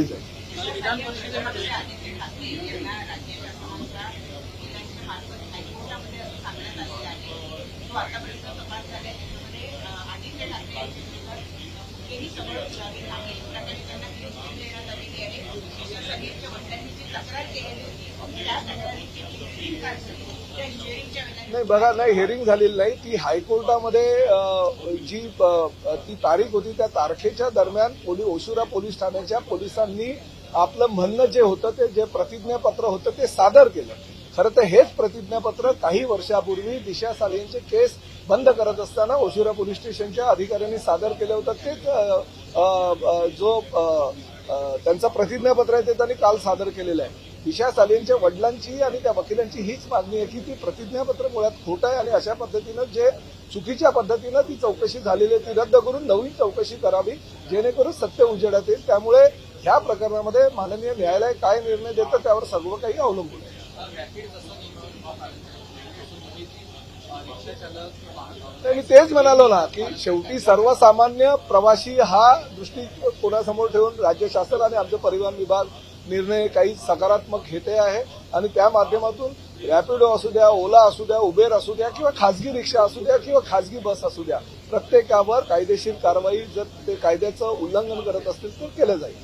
विधान परिषदेमध्ये आहे त्यांना तक्रार केलेली होती नाही बघा नाही हेरिंग झालेली नाही. ती हायकोर्टामध्ये जी ती तारीख होती त्या तारखेच्या दरम्यान पोलीस ओशुरा पोलीस ठाण्याच्या पोलिसांनी आपलं म्हणणं जे होतं ते जे प्रतिज्ञापत्र होतं ते सादर केलं. खरं तर हेच प्रतिज्ञापत्र काही वर्षापूर्वी दिशा सालेंचे केस बंद करत असताना ओसुरा पोलीस स्टेशनच्या अधिकाऱ्यांनी सादर केलं होतं. तेच जो त्यांचं प्रतिज्ञापत्र आहे ते त्यांनी काल सादर केलेलं आहे. दिशा सालींच्या वडिलांची आणि त्या वकिलांची हीच मागणी आहे की ती प्रतिज्ञापत्र मुळात खोट आहे आणि अशा पद्धतीनं जे चुकीच्या पद्धतीनं ती चौकशी झालेली आहे ती रद्द करून नवीन चौकशी करावी जेणेकरून सत्य उजेडात येईल. त्यामुळे ह्या प्रकरणामध्ये माननीय न्यायालय काय निर्णय देतं त्यावर सर्व काही अवलंबून आहे. तेच म्हणालो ना की शेवटी सर्वसामान्य प्रवासी हा दृष्टिकोनासमोर ठेवून राज्य शासन आणि आमचे परिवहन विभाग निर्णय काही सकारात्मक घेते आहे आणि त्या माध्यमातून रॅपिडो असू द्या ओला असू द्या उबेर असू द्या किंवा खासगी रिक्षा असू द्या किंवा खासगी बस असू द्या प्रत्येकावर कायदेशीर कारवाई जर ते कायद्याचं उल्लंघन करत असतील तर केलं जाईल.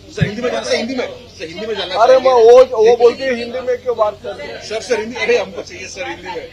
अरे मग वो बोलते हिंदी में क्यों बात कर रहे हैं? सर सर हिंदी अरे हमको चाहिए सर हिंदी में.